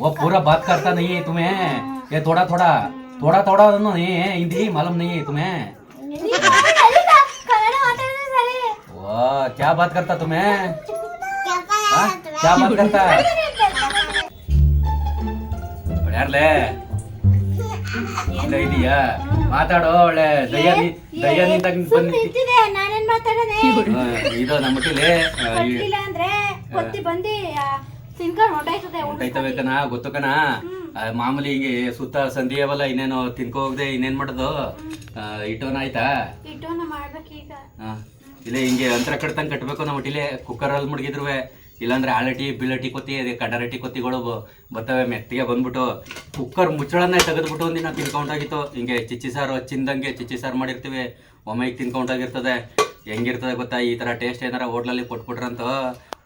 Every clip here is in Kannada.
वो पूरा बात करता नहीं है तुम्हें ये थोड़ा थोड़ा थोड़ा थोड़ा नहीं है हिंदी मालूम नहीं है तुम्हें ಕನ್ನಡ ಮಾತಾಡಿದ್ರೆ ಸರಿ वो क्या बात करता तुम्हें हाँ? क्या बात करता ಯಾರ್ಲೆ ಇಲ್ಲ ಇದೀಯಾ ಮಾತಾಡೋ ಒಳ್ಳೆ ದಯ್ಯ ನೀ- ದಯ್ಯ ನಿಂತಾಗ ಬಂದಿ ನಿಂತಿದೆ ನಾನೇನ್ ಮಾತಾಡೋದೆ ಇದು ನಮ್ಮ ಮಟ್ಟಿಲಿ ಕೊಟ್ಟಿಲ್ಲ ಅಂದ್ರೆ ಕೊತ್ತಿ ಬಂದು ಆ, ತಿನ್ಕೊಂಡು ಕಣ ಗೊತ್ತು ಕಣ ಮಾಮೂಲಿ ಹಿಂಗೆ ಸುತ್ತ ಸಂಧಿ ಅವಲ್ಲ ಇನ್ನೇನು ತಿನ್ಕೋ ಹೋಗದೆ ಇನ್ನೇನ್ ಮಾಡೋದು? ಇಟೋನ ಆಯ್ತಾ? ಇಟ್ಟೋನ ಆ, ಇಲ್ಲ ಹಿಂಗೆ ಅಂತರ ಕಟ್ತಂಗ್ ಕಟ್ಬೇಕು ನಮ್ಮ ಕುಕ್ಕರ್ ಕುಕ್ಕರಲ್ಲಿ ಮುಡ್ಗಿದ್ರು ಇಲ್ಲಾಂದ್ರೆ ಆಳಟಿ ಬಿಲಟಿ ಕೊತ್ತಿ ಅದೇ ಕಡರಟಿ ಕೊತ್ತಿಗಳು ಬ- ಬರ್ತವೆ ಮೆತ್ತಿಗೆ ಬಂದ್ಬಿಟ್ಟು ಕುಕ್ಕರ್ ಮುಚ್ಚಳನ್ನ ತೆಗೆದ್ಬಿಟ್ಟು ಒಂದಿನ ತಿನ್ಕೊಂಡಾಗಿತ್ತು ಹಿಂಗೆ ಚಿಚ್ಚಿ ಸಾರು ಚಿಂದಂಗೆ ಚಿಚ್ಚಿ ಸಾರು ಮಾಡಿರ್ತೀವಿ. ಒಮ್ಮೆಗೆ ತಿನ್ಕೊಂಡಾಗಿರ್ತದೆ ಹೆಂಗಿರ್ತದೆ. ಗೊತ್ತಾ? ಈ ಥರ ಟೇಸ್ಟ್ ಏನಾರ ಹೋಟ್ಲಲ್ಲಿ ಕೊಟ್ಬಿಟ್ರಂತ.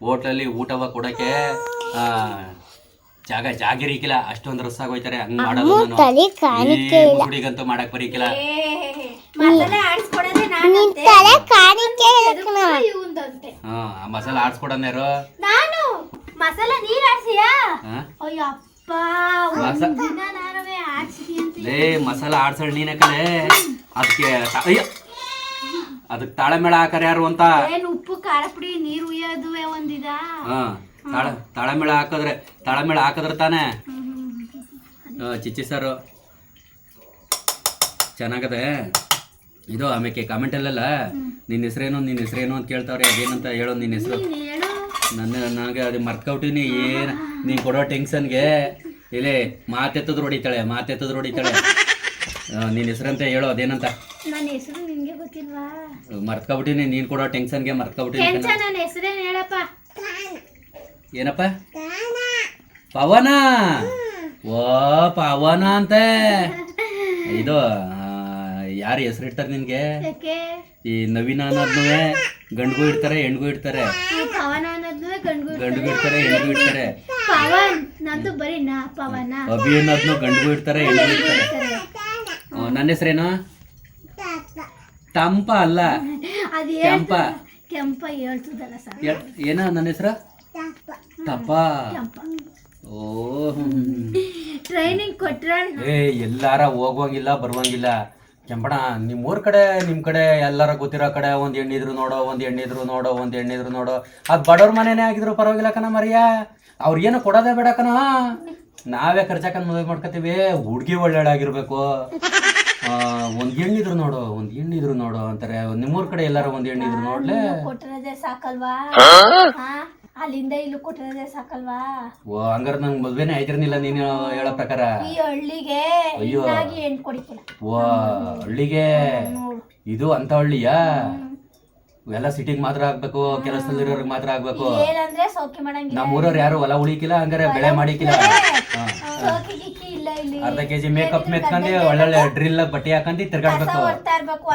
ಹೋಟ್ಲಲ್ಲಿ ಊಟವ ಕೊಡಕ್ಕೆ ಆ, ಜಾಗ ಜಾಗಿರಿಕಿಲ್ಲ. ಅಷ್ಟೊಂದು ರಸ ಆಗೋಯ್ತಾರೆ. ಹಂಗ್ ಮಾಡೋದು ನಾನು. ಮಾಡಕ್ ಬರೀಕಿಲ್ಲ. ಮಸಾಲೆ ಹಾ ಆಡ್ಸ್ಕೊಡೋಣ ನಾನು? ಮಸಾಲೆ ನೀರ್ ಆಡ್ಸಿಯಾ? ಆಡ್ಸೋಣ ನೀನೇ ಕಣೆ. ಅದಕ್ಕೆ ಅಯ್ಯ. ಅದಕ್ಕೆ ತಾಳಮೇಳ ಹಾಕರ ಯಾರು ಅಂತ? ಏನ್ ಉಪ್ಪು ಖಾರ ಪುಡಿ ನೀರು ಉಯ್ಯೋದುವೆ ಒಂದಿದ? ಹಾ ತಾಳ ತಾಳಮೇಳ ಹಾಕಿದ್ರೆ ತಾಳಮೇಳ ಹಾಕಿದ್ರೆ ತಾನೇ? ಚಿಚ್ಚಿ ಸಾರು. ಚೆನ್ನಾಗದೆ. ಇದು ಆಮೇಲೆ ಕಾಮೆಂಟಲ್ಲೆಲ್ಲ ನಿನ್ನ ಹೆಸರೇನು ನಿನ್ನ ಹೆಸರೇನು ಅಂತ ಕೇಳ್ತಾವ್ರೆ ಅದೇನಂತ ಹೇಳೋ ನಿನ್ನ ಹೆಸರು. ನನ್ನ ನನಗೆ ಅದು ಮರ್ತ್ಕೊಬಿಟ್ಟಿನಿ ಏನು? ನೀನು ಕೊಡೋ ಟೆನ್ಷನ್ಗೆ. ಇಲ್ಲಿ ಮಾತೆತ್ತದ್ರು ಹೊಡಿತಾಳೆ ಮಾತೆತ್ತದ್ರು ಹೊಡಿತಾಳೆ. ನಿನ್ನ ಹೆಸರಂತ ಹೇಳೋ ಅದೇನಂತ. ನನ್ನ ಹೆಸರು ನಿನ್ಗೆ ಗೊತ್ತಿಲ್ವಾ ಮರ್ತ್ಕೊಬಿಟ್ಟಿನಿ. ನೀನು ಕೊಡೋ ಟೆನ್ಷನ್ಗೆ ಮರ್ತ್ಕೊಬಿಟ್ಟಿನಿ ಕೆಂಚ ನನ್ನ ಹೆಸರೇನ್ ಹೇಳಪ್ಪ. ಏನಪ್ಪ? ಪವನ? ಓ ಪವನ ಅಂತೆ. ಇದು ಯಾರು ಹೆಸರು ಇಡ್ತಾರೆ ನಿನ್ಗೆ? ಯಾಕೆ? ಈ ನವೀನ ಅನ್ನೋದ್ನು ಗಂಡ್ಗೂ ಇಡ್ತಾರೆ ಹೆಣ್ಗೂ ಇಡ್ತಾರೆ. ಈ ಪವನ ಅನ್ನೋದ್ನು ಗಂಡ್ಗು ಗಂಡ್ಗೂ ಇಡ್ತಾರೆ ಹೆಣ್ಗೂ ಇಡ್ತಾರೆ. ಪವನ್ ನಂದು ಬರೀ ನಾ ಪವನ. ಅಭಿ ಅನ್ನೋದ್ನು ಗಂಡಗೂ ಇಡ್ತಾರೆ ಹೆಣ್ಗೂ ಇಡ್ತಾರೆ. ಆ, ನನ್ನ ಹೆಸರೇನು? ತಂಪ ಅಲ್ಲ. ಅದ್ ಕೆಂಪ. ಕೆಂಪ ಹೇಳ್ತದಲ್ಲ ಸರ್. ಏ- ಏನ ನನ್ನ ಹೆಸರ? ತಪ್ಪ. ಓ. ಟ್ರೈನಿಂಗ್ ಕೊಟ್ರ ಏ ಎಲ್ಲಾರ ಹೋಗುವಂಗಿಲ್ಲ ಬರುವಂಗಿಲ್ಲ. ಕೆಂಪಣ ನಿಮ್ಮೂರ ಊರ್ ಕಡೆ ನಿಮ್ ಕಡೆ ಎಲ್ಲಾರ ಗೊತ್ತಿರೋ ಕಡೆ ಒಂದ್ ಹೆಣ್ಣಿದ್ರು ನೋಡೋ ಒಂದ್ ಹೆಣ್ಣಿದ್ರು ನೋಡೋ ಒಂದ್ ಹೆಣ್ಣಿದ್ರು ನೋಡೋ. ಅದ್ ಬಡವ್ರ ಮನೆನೇ ಆಗಿದ್ರು ಪರವಾಗಿಲ್ಲ ಕಣ ಮರಿಯ. ಅವ್ರಿಗೇನು ಏನು ಕೊಡೋದೇ ಬೇಡ ಕಣ. ನಾವೇ ಖರ್ಚಾಕಂದ್ ಮದುವೆ ಮಾಡ್ಕೋತೀವಿ. ಹುಡ್ಗಿ ಒಳ್ಳೇಳಾಗಿರ್ಬೇಕು ಒಂದ್ ಹೆಣ್ಣಿದ್ರು ನೋಡು ಒಂದ್ ಹೆಣ್ಣಿದ್ರು ನೋಡು ಅಂತಾರೆ. ನಿಮ್ಮೂರ್ ಕಡೆ ಎಲ್ಲಾರ ಒಂದ್ ಹೆಣ್ಣಿದ್ರು ನೋಡ್ಲೆ? ಕೊಟ್ಟಿರೋದೇ ಸಾಕಲ್ವಾ? ಹಾ? ಅಲ್ಲಿಂದ ಇಲ್ಲಿ ಕೊಟ್ಟಿರೋದೇ ಸಾಕಲ್ವಾ? ಓ ಹಂಗಾರ ನಂಗೆ ಮದ್ವೆನೇ ಆಯ್ತಿರ್ನಿಲ್ಲ ನೀನು ಹೇಳೋ ಪ್ರಕಾರ. ಈ ಹಳ್ಳಿಗೆ ಅಯ್ಯೋ. ಇನ್ನಾಗಿ ಹೆಣ್ ಕೊಡಿಕಿಲ್ಲ. ವಾ ಹಳ್ಳಿಗೆ ನೋಡು. ಇದು ಅಂತ ಹಳ್ಳಿಯಾ? ಎಲ್ಲ ಸಿಟಿಗೆ ಮಾತ್ರ ಆಗ್ಬೇಕು ಕೆಲಸದಲ್ಲಿರೋರಿಗೆ ಮಾತ್ರ ಆಗ್ಬೇಕು. ಏನಂದ್ರೆ ಸೌಖ್ಯ ಮಾಡಂಗಿಲ್ಲ. ನಮ್ಮ ಊರವ್ರು ಯಾರು ಹೊಲ ಉಳಿಕಿಲ್ಲ ಹಂಗಾರೆ ಬೆಳೆ ಮಾಡಿಕಿಲ್ಲ. ಹಾ. ಸೌಖ್ಯ ಗಿಕ್ಕಿ ಇಲ್ಲ ಅರ್ಧ ಕೆಜಿ ಮೇಕಪ್ ಮೆತ್ಕೊಂಡು ಒಳ್ಳೊಳ್ಳೆ ಡ್ರಿಲ್ ಬಟ್ಟೆ ಹಾಕೊಂಡು ತಿರ್ಗಾಡ್ಬೇಕು. ಹೊರ್ತಾ ಇರ್ಬೇಕು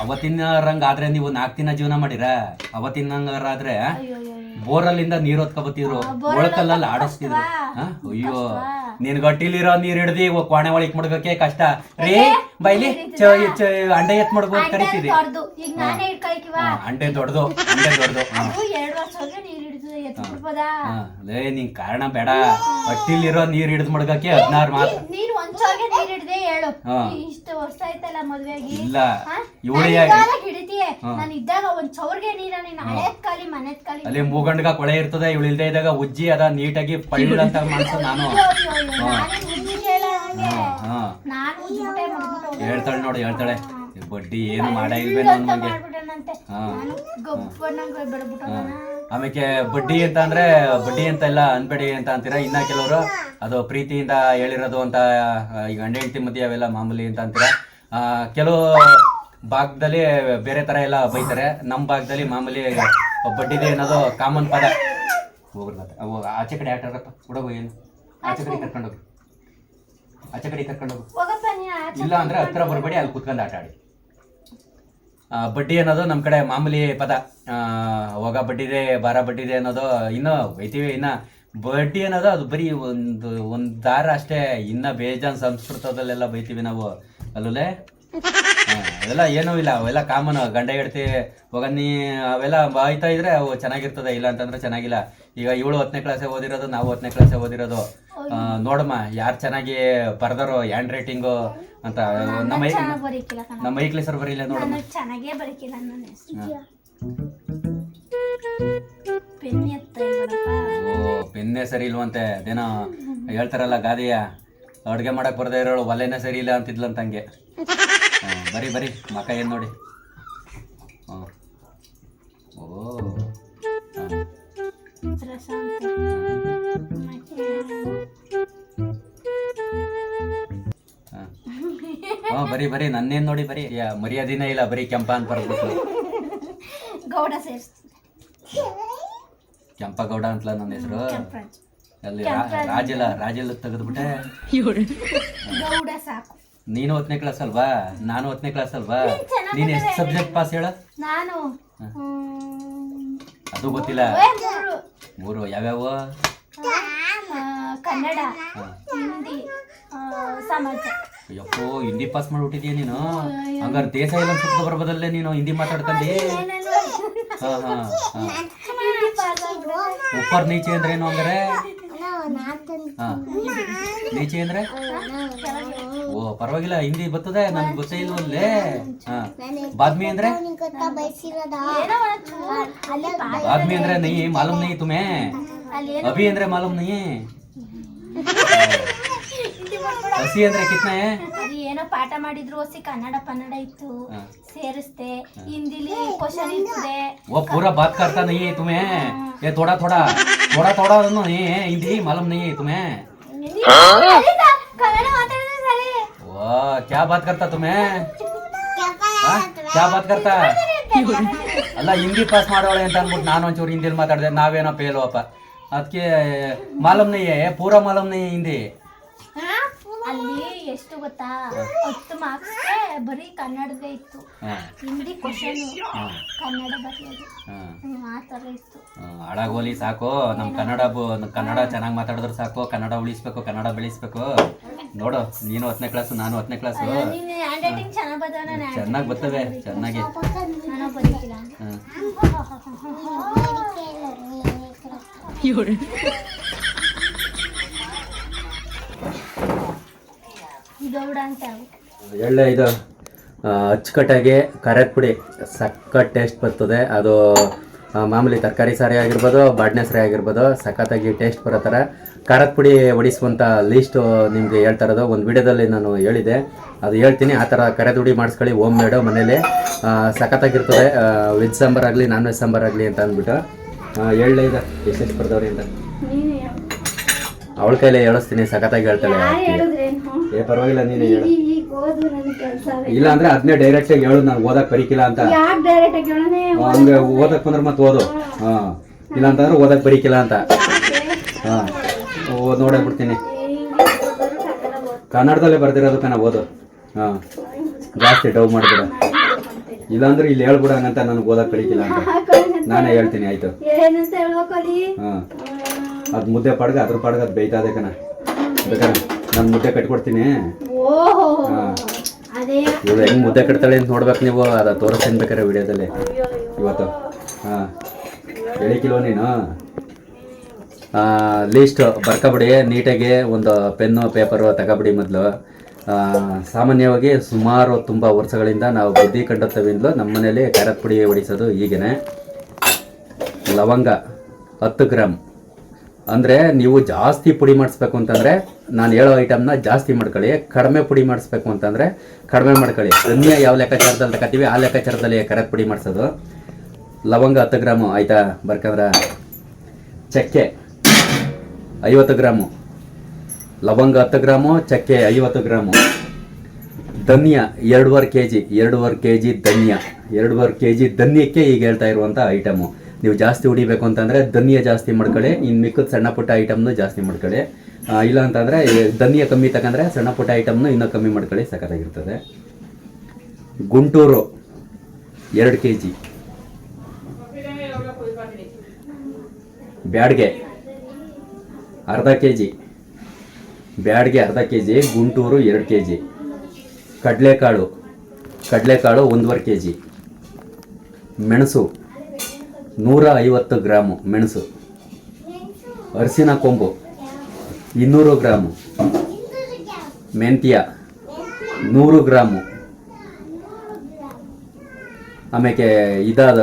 ಅವತ್ತಿನ ರಂಗ್ ಆದ್ರೆ ನೀವು ನಾಲ್ಕು ದಿನ ಜೀವನ ಮಾಡಿರ ಅವತ್ತಿನ ಆದ್ರೆ ಅಯ್ಯೋ ಅಯ್ಯೋ ಬೋರಲ್ಲಿ ಇಂದ ನೀರ್ ಹೊತ್ಕೊಬತ್ತಿದ್ರು ಒಳಕಲ್ಲಲ್ಲಿ ಆಡಿಸ್ತಿದ್ರು ಅಯ್ಯೋ ನಿನ್ ಗಟ್ಟಿಲಿರೋ ನೀರ್ ಹಿಡ್ದಿ ಇವಾಗ ಕೋಣೆ ಒಳಗೆ ಮುಡ್ಗಕ್ಕೆ ಕಷ್ಟ ರೀ ಬೈಲಿ ಚ- ಚ- ಅಂಡೆ ಎತ್ ಮಾಡ್ಬೋದು ಕರಿತೀರಿ ಅಂಡೆ ದೊಡ್ಡದು ಅಂಡೆ ದೊಡ್ಡದು ಹಾ. ಅದು ಎರಡು ವರ್ಷ ಹೋದ್ರೆ ನೀರ್ ಹಿಡಿದು ಎತ್ತು ಬಿಡ್ಬೋದಾ? ಹಾ, ಲೇ ನಿಂಗ್ ಕಾರಣ ಬೇಡ. ಹೊಟ್ಟಿಲಿರೋ ನೀರ್ ಹಿಡಿದ್ ಮಡ್ಗಕ್ಕೆ ಹದಿನಾರು ಮಾತ್ರ ನೀನ್ ಒಂದ್ಸೋಗೆ ನೀರ್ ಹಿಡ್ದೆ ಹೇಳು. ಹಾ. ಇಷ್ಟು ವರ್ಷ ಆಯ್ತಲ್ಲ ಮದ್ವೆ ಆಗಿ ಇಲ್ಲ. ಹಾ? ಇವಳಿ ನಾನ್ ಇದ್ದಾಗ ಹಿಡಿತೀಯ. ಹಾ. ನಾನು ಇದ್ದಾಗ ಒಂದ್ ಚೌರ್ಗೆ ನೀರ ನೀನ್ ಹಳೆದ್ ಕಾಲಿ ಮನೆದ್ ಕಾಲಿ. ಅಲ್ಲಿ ಮೂಗಂಡ್ಗ ಕೊಳೆ ಇರ್ತದೆ ಇವಳು ಇಲ್ದೇ ಇದ್ದಾಗ ಉಜ್ಜಿ ಅದ ನೀಟಾಗಿ ಪಳ್ಳ ಅಂತ ಮಾಡ್ಸೋ ನಾನು. ಅಯ್ಯೋ, ಅಯ್ಯೋ, ಅಯ್ಯೋ, ನಾನೇನ್ ಹಾ ನಾನು ಉಜ್ಬಿಟ್ಟೆ ಮಾಡ್ಬಿಟ್ಟು ಹೇಳ್ತಾಳೆ ನೋಡಿ ಹೇಳ್ತಾಳೆ. ಬಡ್ಡಿ ಏನು ಮಾಡ ಇಲ್ವೇನೋ ಅಂತ ನಮಗೆ ಮಾಡ್ಬಿಟ್ಟನಂತೆ. ಹಾ. ನಾನು ಗಬ್ಬನಂಗ್ ಬೆಳ್ಬಿಟ್ಟವನ ಆಮೇಲೆ ಬಡ್ಡಿ ಅಂತ ಅಂದ್ರೆ ಬಡ್ಡಿ ಅಂತ ಇಲ್ಲ ಅನ್ಬೇಡಿ ಅಂತ ಅಂತೀರ? ಇನ್ನ ಕೆಲವರು ಅದು ಪ್ರೀತಿಯಿಂದ ಹೇಳಿರೋದು ಅಂತ ಈಗ ಗಂಡ ಹೆಂಡತಿ ಮಧ್ಯೆ ಅವೆಲ್ಲ ಮಾಮೂಲಿ ಅಂತ ಅಂತೀರ? ಕೆಲವು ಭಾಗದಲ್ಲಿ ಬೇರೆ ತರ ಎಲ್ಲ ಬೈತಾರೆ. ನಮ್ಮ ಭಾಗದಲ್ಲಿ ಮಾಮೂಲಿ ಬಡ್ಡಿದೆ ಅನ್ನೋದು ಕಾಮನ್ ಪದ. ಹೋಗ್ರಿ ಆಚೆ ಕಡೆ ಆಟಾಡಪ್ಪ ಹುಡುಗ ಏನು? ಆಚೆ ಕಡೆ ಕರ್ಕೊಂಡೋಗಿ ಆಚೆ ಕಡೆ ಕರ್ಕೊಂಡೋಗು ಇಲ್ಲ ಅಂದ್ರೆ ಹತ್ರ ಬರಬೇಡಿ ಅಲ್ಲಿ ಕುತ್ಕೊಂಡು ಆಟ ಆಡಿ. ಬಡ್ಡಿ ಅನ್ನೋದು ನಮ್ಮ ಕಡೆ ಮಾಮೂಲಿ ಪದ. ಹೋಗ ಬಡ್ಡಿದೆ ಬಾರ ಬಡ್ಡಿದೆ ಅನ್ನೋದು ಇನ್ನೂ ಬೈತೀವಿ ಇನ್ನು ಬಡ್ಡಿ ಅನ್ನೋದು ಅದು ಬರೀ ಒಂದು ಒಂದು ದಾರ ಅಷ್ಟೇ. ಇನ್ನು ಬೇಜಾನ್ ಸಂಸ್ಕೃತದಲ್ಲೆಲ್ಲ ಬೈತೀವಿ ನಾವು ಅಲ್ಲೇ ಹಾ, ಅವೆಲ್ಲ ಏನೂ ಇಲ್ಲ ಅವೆಲ್ಲ ಕಾಮನ್ ಗಂಡ ಹೆಡ್ತಿ ನೀ ಅವೆಲ್ಲ ಬಾಯ್ತಾ ಇದ್ರೆ ಅವು ಚೆನ್ನಾಗಿರ್ತದೆ ಇಲ್ಲ ಅಂತಂದ್ರೆ ಚೆನ್ನಾಗಿಲ್ಲ. ಈಗ ಇವಳು ಹತ್ತನೇ ಕ್ಲಾಸೇ ಓದಿರೋದು ನಾವು ಹತ್ತನೇ ಕ್ಲಾಸೇ ಓದಿರೋದು. ನೋಡಮ್ಮ ಯಾರು ಚೆನ್ನಾಗಿ ಬರ್ದಾರೋ ಹ್ಯಾಂಡ್ ರೈಟಿಂಗು ಅಂತ ನಮ್ಮ ನಮ್ಮ ಐಕ್ಲಿ ಸರ್ ಬರೀಲ್ಲ ನೋಡಮ್ಮ. ಚೆನ್ನಾಗೇ ಬರೀಕಿಲ್ಲ ಪೆನ್ನೇ ಸರಿ ಇಲ್ವಂತೆ ಅದೇನೋ ಹೇಳ್ತಾರಲ್ಲ ಗಾದಿಯ. ಅಡುಗೆ ಮಾಡಕ್ ಬರ್ದೇ ಇರೋಳು ಒಲೆನೇ ಸರಿ ಇಲ್ಲ ಅಂತಿದ್ಲಂತ ಹಂಗೆ ಹಾ, ಬರಿ ಬರಿ. ಮಕ ಏನ್ ನೋಡಿ? ಹಾ. ಓ. ಹಾ. ಅಂತ ಬರಿ ಬರಿ. ನನ್ನೇನ್ ನೋಡಿ ಬರಿ? ಯಾ, ಮರ್ಯಾದಿನೇ ಇಲ್ಲ ಬರೀ ಕೆಂಪ ಅಂತ ಬರ್ಬಿಟ್ಟು ಗೌಡ ಕೆಂಪ ಕೆಂಪಗೌಡ ಅಂತಲ ನನ್ನ ಹೆಸರು? ಅಲ್ಲಿ ರಾ- ರಾಜಿಲ್ಲ ರಾಜೆಲ್ಲ ತೆಗೆದ್ಬಿಟ್ಟೆ? ಗೌಡ ಸಾಕು. ನೀನು ಹತ್ತನೇ ಕ್ಲಾಸ್ ಅಲ್ವಾ? ನಾನು ಹತ್ತನೇ ಕ್ಲಾಸ್ ಅಲ್ವಾ? ನೀನು ಎಷ್ಟು ಸಬ್ಜೆಕ್ಟ್ ಪಾಸ್ ಹೇಳ? ನಾನು ಅದು ಗೊತ್ತಿಲ್ಲ. ಮೂರು. ಯಾವ್ಯಾವ? ಕನ್ನಡ ಹಿಂದಿ ಸಮಾಜ. ಅಯ್ಯಪ್ಪೋ ಹಿಂದಿ ಪಾಸ್ ಮಾಡ್ಬಿಟ್ಟಿದ್ಯಾ ನೀನು? ಹಂಗಾರೆ ದೇಶ ಎಲ್ಲ ಸುತ್ತ ಬರ್ಬೋದಲ್ಲೇ ನೀನು ಹಿಂದಿ ಮಾತಾಡ್ಕಂಡಿ ಹಾ ಹಾ ಹಾ. ಉಪ್ಪರ್ ನೀಚೆ ಅಂದ್ರೆ ಏನು ಹಂಗಾರೆ? ಹಾ. ನೀಚೆ ಅಂದ್ರೆ? ಓ ಪರವಾಗಿಲ್ಲ ಹಿಂದಿ ಬರ್ತದೆ ನನ್ಗೆ ಗೊತ್ತೇ ಇಲ್ವಲ್ಲೇ? ಹಾ. ಬಾದ್ಮಿ ಅಂದ್ರೆ? ಬಾದ್ಮಿ ಅಂದ್ರೆ ನೈ ಮಾಲೂಮ್ ನೈ ತುಮೆ? ಅಭಿ ಅಂದ್ರೆ ಮಾಲೂಮ್ ನೈ. ಹಸಿ ಅಂದ್ರೆ ಕಿತ್ನೆ? ಏನೋ ಪಾಠ ಮಾಡಿದ್ರು ಹೊಸಿ ಕನ್ನಡ ಕನ್ನಡ ಇತ್ತು ಹಾ. ಸೇರಿಸ್ದೆ ಹಿಂದಿಲಿ ಕ್ವಶನ್ ಇರ್ತದೆ वो पूरा बात करता नहीं है तुम्हें ये थोड़ा थोड़ा थोड़ा थोड़ा नहीं है हिंदी मालूम नहीं है तुम्हें ಅಲ್ಲಿಂದ ಕನ್ನಡ ಮಾತಾಡಿದ್ರೆ ಸರಿ वो क्या बात करता तुम्हें हाँ? क्या बात करता ಅಲ್ಲ ಹಿಂದಿ ಪಾಸ್ ಮಾಡೋಳೆ ಅಂತ ಅಂದ್ಬಿಟ್ಟು ನಾನು ಒಂಚೂರು ಹಿಂದಿಲಿ ಮಾತಾಡಿದೆ ನಾವೇನೋ ಪೇಲು ಅಪ್ಪ ಅದಕ್ಕೆ ಮಾಲೂಮ್ ನೈ है पूरा मालूम नहीं है हिंदी ಅಲ್ಲಿ ಎಷ್ಟು ಗೊತ್ತಾ? ಹತ್ತು ಮಾರ್ಕ್ಸ್ ಬರೀ ಕನ್ನಡದೇ ಇತ್ತು. ಹಿಂದಿ ಕ್ವಶನ್ ಕನ್ನಡ ಬರೆಯೋದು ಆ ಥರ ಇತ್ತು. ಹಾಳಾಗೋಲಿ ಸಾಕು. ನಮ್ಮ ಕನ್ನಡ ಬು- ಕನ್ನಡ ಚೆನ್ನಾಗಿ ಮಾತಾಡಿದ್ರೆ ಸಾಕು. ಕನ್ನಡ ಉಳಿಸ್ಬೇಕು ಕನ್ನಡ ಬೆಳೆಸ್ಬೇಕು. ನೋಡು ನೀನು ಹತ್ತನೇ ಕ್ಲಾಸು ನಾನು ಹತ್ತನೇ ಕ್ಲಾಸು ಚೆನ್ನಾಗಿ ಬರ್ತವೆ ನಾನು ಚೆನ್ನಾಗಿ ಹಾ. ಗೌಡ ಅಂತ ಎಳ್ಳೆ ಇದು ಅಚ್ಚುಕಟ್ಟಾಗಿ ಖಾರದ ಪುಡಿ. ಸಖತ್ ಟೇಸ್ಟ್ ಬರ್ತದೆ. ಅದು ಮಾಮೂಲಿ ತರಕಾರಿ ಸಾರಿ ಆಗಿರ್ಬೋದು ಬಾಡ್ನೆ ಸಾರಿ ಆಗಿರ್ಬೋದು ಸಖತ್ತಾಗಿ ಟೇಸ್ಟ್ ಬರೋ ಥರ. ಖಾರದ ಪುಡಿ ಹೊಡಿಸುವಂಥ ಲೀಸ್ಟು ನಿಮಗೆ ಹೇಳ್ತಾ ಇರೋದು. ಒಂದು ವಿಡಿಯೋದಲ್ಲಿ ನಾನು ಹೇಳಿದೆ. ಅದು ಹೇಳ್ತೀನಿ. ಆ ಥರ ಕರೆದ ಪುಡಿ ಮಾಡಿಸ್ಕೊಳ್ಳಿ. ಓಮ್ ಮೇಡು ಮನೇಲಿ ಸಖತ್ತಾಗಿರ್ತದೆ. ವೆಜ್ ಸಾಂಬಾರಾಗಲಿ ನಾನ್ ವೆಜ್ ಸಾಂಬಾರಾಗಲಿ ಅಂತ ಅಂದ್ಬಿಟ್ಟು. ಎಳ್ಳೆ ಇದೆ ಎಷ್ಟೆಷ್ಟು ಬರ್ತಾವ್ರಿ ಅಂತ. ಅವಳ ಕೈಲೇ ಹೇಳಿಸ್ತೀನಿ ಸಖತ್ತಾಗಿ ಹೇಳ್ತಾಳೆ ಏ ಪರವಾಗಿಲ್ಲ ನೀನು ಹೇಳು. ಇಲ್ಲ ಅಂದ್ರೆ ಅದನ್ನೇ ಡೈರೆಕ್ಟ್ ಆಗಿ ಹೇಳು ನಾನು ಓದಕ್ ಬರೀಕಿಲ್ಲ ಅಂತ. ಹಂಗೆ ಓದಕ್ ಬಂದ್ರೆ ಮತ್ತೆ ಓದು. ಹಾ. ಇಲ್ಲ ಅಂತಂದ್ರೆ ಓದಕ್ ಬರೀಕಿಲ್ಲ ಅಂತ. ಹಾ. ನೋಡಕ್ ಬಿಡ್ತೀನಿ. ಕನ್ನಡದಲ್ಲೇ ಬರ್ದಿರೋದು ಕಣ ಓದು. ಹಾ. ಜಾಸ್ತಿ ಡವ್ ಮಾಡ್ಬಿಡ. ಇಲ್ಲಾಂದ್ರೆ ಇಲ್ಲಿ ಹೇಳ್ಬಿಡಂಗಂತ ನನ್ಗೆ ಓದಕ್ ಬರೀಕಿಲ್ಲ ಅಂತ. ನಾನೇ ಹೇಳ್ತೀನಿ ಆಯ್ತು. ಹಾ. ಅದ್ ಮುದ್ದೆ ಪಡ್ಗ ಅದ್ರ ಪಡ್ಗ ಅದ್ ಬೇಯ್ತಾ ಅದೇ ಕಣ. ಬೇಕಾದ್ರೆ ನಾನು ಮುದ್ದೆ ಕಟ್ಕೊಡ್ತೀನಿ. ಇವಳು ಹೆಂಗ್ ಮುದ್ದೆ ಕಟ್ತಾಳೆ ಅಂತ ನೋಡ್ಬೇಕು ನೀವು ಅದ ತೋರಿಸ್ತೀನಿ ಬೇಕಾರೆ ವಿಡಿಯೋದಲ್ಲಿ. ಇವತ್ತು ಹಾ. ಕಿಲೋ ನೀನು. ಲೀಸ್ಟ್ ಬರ್ಕೊಬಿಡಿ ನೀಟಾಗಿ ಒಂದು ಪೆನ್ನು ಪೇಪರು ತಗೊಬಿಡಿ ಮೊದಲು. ಸಾಮಾನ್ಯವಾಗಿ ಸುಮಾರು ತುಂಬ ವರ್ಷಗಳಿಂದ ನಾವು ಬುದ್ಧಿ ಕಂಡತ್ತವಿಂದಲೂ ನಮ್ಮ ಮನೇಲಿ ಖಾರದ ಪುಡಿ ಹೊಡಿಸೋದು ಈಗೇನೆ. ಲವಂಗ ಹತ್ತು ಗ್ರಾಮ್. ಅಂದರೆ ನೀವು ಜಾಸ್ತಿ ಪುಡಿ ಮಾಡಿಸ್ಬೇಕು ಅಂತಂದರೆ, ನಾನು ಹೇಳೋ ಐಟಮ್ನ ಜಾಸ್ತಿ ಮಾಡ್ಕೊಳ್ಳಿ. ಕಡಿಮೆ ಪುಡಿ ಮಾಡಿಸ್ಬೇಕು ಅಂತಂದರೆ, ಕಡಿಮೆ ಮಾಡ್ಕೊಳ್ಳಿ. ಧನ್ಯ ಯಾವ ಲೆಕ್ಕಾಚಾರದಲ್ಲಿ ತಗೋತೀವಿ, ಆ ಲೆಕ್ಕಾಚಾರದಲ್ಲಿ ಕರೆಕ್ಟ್ ಪುಡಿ ಮಾಡಿಸೋದು. ಲವಂಗ ಹತ್ತು ಗ್ರಾಮು, ಆಯಿತಾ? ಬರ್ಕಂದ್ರ ಚಕ್ಕೆ ಐವತ್ತು ಗ್ರಾಮು. ಲವಂಗ ಹತ್ತು ಗ್ರಾಮು, ಚಕ್ಕೆ ಐವತ್ತು ಗ್ರಾಮು. ಧನ್ಯ ಎರಡೂವರೆ ಕೆ ಜಿ ಎರಡೂವರೆ ಕೆ ಜಿ ಧನ್ಯ. ಎರಡೂವರೆ ಕೆ ಜಿ ಧನ್ಯಕ್ಕೆ ಈಗ ಹೇಳ್ತಾ ಇರುವಂಥ ಐಟಮು ನೀವು ಜಾಸ್ತಿ ಹೊಡಿಬೇಕು ಅಂತಂದರೆ ಧನಿಯ ಜಾಸ್ತಿ ಮಾಡ್ಕೊಳ್ಳಿ ಇನ್ನು ಮಿಕ್ಕದ ಸಣ್ಣ ಪುಟ್ಟ ಐಟಮ್ನು ಜಾಸ್ತಿ ಮಾಡ್ಕೊಳ್ಳಿ. ಇಲ್ಲ ಅಂತಂದರೆ ಧನಿಯ ಕಮ್ಮಿ ತಗೊಂಡ್ರೆ ಸಣ್ಣ ಪುಟ್ಟ ಐಟಮ್ನು ಇನ್ನೂ ಕಮ್ಮಿ ಮಾಡ್ಕೊಳ್ಳಿ, ಸಖತ್ತಾಗಿರ್ತದೆ. ಗುಂಟೂರು, ಎರಡು ಕೆ ಜಿ ಬ್ಯಾಡ್ಗೆ, ಅರ್ಧ ಕೆ ಜಿ ಬ್ಯಾಡ್ಗೆ ಅರ್ಧ ಕೆ ಜಿ ಗುಂಟೂರು ಎರಡು ಕೆ ಜಿ ಕಡಲೆಕಾಳು ಕಡಲೆಕಾಳು ಒಂದೂವರೆ ಕೆ ಜಿ ಮೆಣಸು. ನೂರ ಐವತ್ತು ಗ್ರಾಮು ಮೆಣಸು. ಅರಿಶಿನ ಕೊಂಬು ಇನ್ನೂರು ಗ್ರಾಮು. ಮೆಂತ್ಯ ನೂರು ಗ್ರಾಮು. ಆಮೇಲೆ ಇದಾದ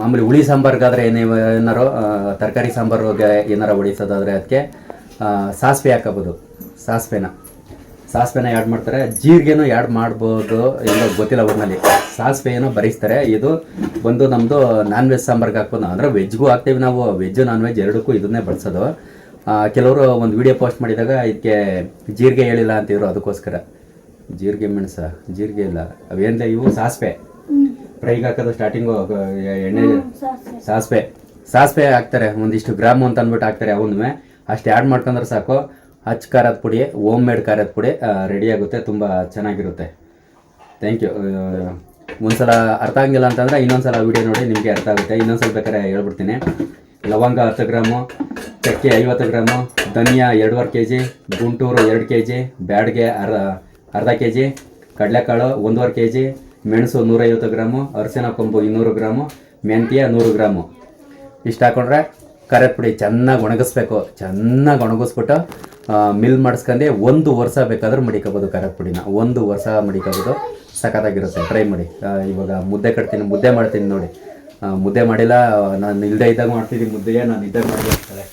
ಮಾಮೂಲಿ ಹುಳಿ ಸಾಂಬಾರ್ಗಾದ್ರೆ ಏನೇ ಏನಾರು ತರಕಾರಿ ಸಾಂಬಾರು ಏನಾರು ಹೊಡಿಸೋದಾದ್ರೆ ಅದಕ್ಕೆ ಸಾಸಿವೆ ಹಾಕೋಬೋದು. ಸಾಸಿವೆನ. ಸಾಸಿವೆನ ಆ್ಯಡ್ ಮಾಡ್ತಾರೆ. ಜೀರಿಗೆನೂ ಆ್ಯಡ್ ಮಾಡ್ಬೋದು ಎಲ್ಲ ಗೊತ್ತಿಲ್ಲ ಒಟ್ಟಿನಲ್ಲಿ ಸಾಸಿವೆ ಏನೋ ಬರಿಸ್ತಾರೆ. ಇದು ಬಂದು ನಮ್ಮದು ನಾನ್ ವೆಜ್ ಸಾಂಬಾರ್ಗೆ ಹಾಕ್ಬೋದು. ಅಂದರೆ ವೆಜ್ಗೂ ಹಾಕ್ತೀವಿ ನಾವು. ವೆಜ್ ನಾನ್ ವೆಜ್ ಎರಡಕ್ಕೂ ಇದನ್ನೇ ಬಳಸೋದು. ಕೆಲವರು ಒಂದು ವಿಡಿಯೋ ಪೋಸ್ಟ್ ಮಾಡಿದಾಗ ಇದಕ್ಕೆ ಜೀರಿಗೆ ಹೇಳಿಲ್ಲ ಅಂತಿದ್ರು ಅದಕ್ಕೋಸ್ಕರ. ಜೀರಿಗೆ ಮೆಣಸ ಜೀರಿಗೆ ಇಲ್ಲ. ಅವೇನಿಲ್ಲ ಇವು ಸಾಸಿವೆ. ಫ್ರೈಗೆ ಹಾಕೋದು ಸ್ಟಾರ್ಟಿಂಗು ಎಣ್ಣೆ ಸಾಸಿವೆ. ಸಾಸಿವೆ. ಹಾಕ್ತಾರೆ. ಒಂದಿಷ್ಟು ಗ್ರಾಮು ಅಂತ ಅಂದ್ಬಿಟ್ಟು ಹಾಕ್ತಾರೆ ಅವನ್ನೇ ಅಷ್ಟು ಆ್ಯಡ್ ಮಾಡ್ಕೊಂಡ್ರೆ ಸಾಕು. ಹಚ್ಚ ಖಾರದ ಪುಡಿ, ಓಮ್ ಮೇಡ್ ಖಾರದ ಪುಡಿ ರೆಡಿ ಆಗುತ್ತೆ, ತುಂಬ ಚೆನ್ನಾಗಿರುತ್ತೆ. ಥ್ಯಾಂಕ್ ಯು ಒಂದ್ಸಲ ಅರ್ಥ ಆಗಿಲ್ಲ ಅಂತಂದರೆ ಇನ್ನೊಂದ್ಸಲ ವಿಡಿಯೋ ನೋಡಿ ನಿಮಗೆ ಅರ್ಥ ಆಗುತ್ತೆ. ಇನ್ನೊಂದ್ಸಲ ಬೇಕಾದ್ರೆ ಹೇಳ್ಬಿಡ್ತೀನಿ. ಲವಂಗ ಹತ್ತು ಗ್ರಾಮು, ಚಕ್ಕೆ ಐವತ್ತು ಗ್ರಾಮು, ಧನಿಯಾ ಎರಡೂವರೆ ಕೆ ಜಿ ಗುಂಟೂರು ಎರಡು ಕೆ ಜಿ ಬ್ಯಾಡ್ಗೆ ಅರ್ಧ ಅರ್ಧ ಕೆ ಜಿ ಕಡಲೆಕಾಳು ಒಂದೂವರೆ ಕೆ ಜಿ ಮೆಣಸು ನೂರೈವತ್ತು ಗ್ರಾಮು, ಅರಿಶಿನ ಕೊಂಬು ಇನ್ನೂರು ಗ್ರಾಮು, ಮೆಂತ್ಯ ನೂರು ಗ್ರಾಮು. ಇಷ್ಟು ಹಾಕೊಂಡ್ರೆ ಖಾರದ ಪುಡಿ ಚೆನ್ನಾಗಿ ಒಣಗಿಸ್ಬೇಕು. ಚೆನ್ನಾಗಿ ಒಣಗಿಸ್ಬಿಟ್ಟು ಮಿಲ್ ಮಾಡಿಸ್ಕೊಂಡೆ ಒಂದು ವರ್ಷ ಬೇಕಾದ್ರೆ ಮಡಿಕೋಬೋದು ಖಾರದ ಪುಡಿನ ಒಂದು ವರ್ಷ ಮಡಿಕೋಬೋದು ಸಖತ್ತಾಗಿರುತ್ತೆ. ಟ್ರೈ ಮಾಡಿ. ಇವಾಗ ಮುದ್ದೆ ಕಟ್ತೀನಿ, ಮುದ್ದೆ ಮಾಡ್ತೀನಿ ನೋಡಿ. ಮುದ್ದೆ ಮಾಡಿಲ್ಲ, ನಾನು ಇಲ್ಲದೆ ಇದ್ದಾಗ ಮಾಡ್ತೀನಿ ಮುದ್ದೆಯೇ ನಾನು ಇದ್ದಾಗ ಮಾಡಿರ್ತಾರೆ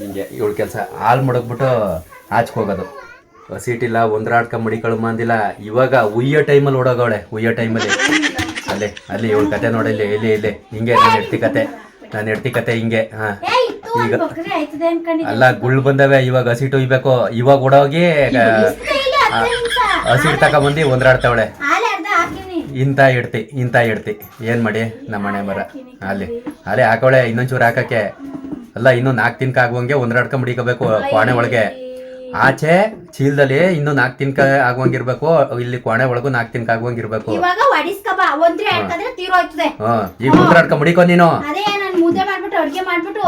ಹಿಂಗೆ ಇವಳ ಕೆಲಸ ಹಾಲು ಮಡಗ್ಬಿಟ್ಟು ಆಚ್ಕೋಗೋದು ಸೀಟಿಲ್ಲ, ಒಂದ್ರಾಡ್ಕ ಮಡಿಕಳು ಮಂದಿಲ್ಲ. ಇವಾಗ ಉಯ್ಯೋ ಟೈಮಲ್ಲಿ ಓಡೋಗವಳೆ ಉಯ್ಯೋ ಟೈಮಲ್ಲಿ. ಅಲ್ಲೇ, ಅಲ್ಲಿ ಇವಳ ಕತೆ ನೋಡಿ, ಇಲ್ಲಿ ಇಲ್ಲಿ ಇಲ್ಲಿ. ಹಿಂಗೆ ನಾನು ಎಡ್ತಿ ಕತೆ, ನಾನು ಎಡ್ತಿ ಕತೆ ಹಿಂಗೆ, ಹಾ. ಈಗ ಅಲ್ಲ ಗುಳ್ ಬಂದವೆ ಇವಾಗ ಹಸಿಟ್ಟು ಒಯ್ಬೇಕು. ಇವಾಗ ಓಡೋಗಿ ಹಸಿಟ್ಟು ಬಂದಿ ಒಂದ್ರಾಡ್ತಾವಳೆ. ಇಂತ ಇಡ್ತಿ ಇಂತ ಇಡ್ತಿ. ಏನ್ ಮಾಡಿ? ನಮ್ಮ ಮನೆ ಮರ. ಅಲ್ಲಿ ಅಲ್ಲೇ ಹಾಕೋಳೆ ಇನ್ನೊಂಚೂರು ಹಾಕಕ್ಕೆ. ಅಲ್ಲ ಇನ್ನು ನಾಲ್ಕು ತಿನ್ಕ ಆಗುವಂಗೆ ಒಂದ್ರಾಡ್ಕೊಂಡ್ ಮಡಿಕೋಬೇಕು ಕೋಣೆ ಒಳಗೆ. ಆಚೆ ಚೀಲದಲ್ಲಿ ಇನ್ನು ನಾಲ್ಕು ತಿನ್ಕ ಆಗುವಂಗಿರ್ಬೇಕು. ಇಲ್ಲಿ ಕೋಣೆ ಒಳಗೂ ನಾಲ್ಕು ತಿನ್ಕ ಆಗುವಂಗಿರ್ಬೇಕು. ಇವಾಗ ಹೊಡಿಸ್ಕಬ ಒಂದ್ರೆ ಹಾಕಂದ್ರೆ ತೀರೋಯ್ತದೆ ಹಾ. ಈಗ ಒಂದ್ರಾಡ್ಕೊಂಡ್ ಮಡಿಕೋ ನೀನು. ಮಾಡ್ಬಿಟ್ಟು ಅಡ್ಗೆ ಮಾಡ್ಬಿಟ್ಟು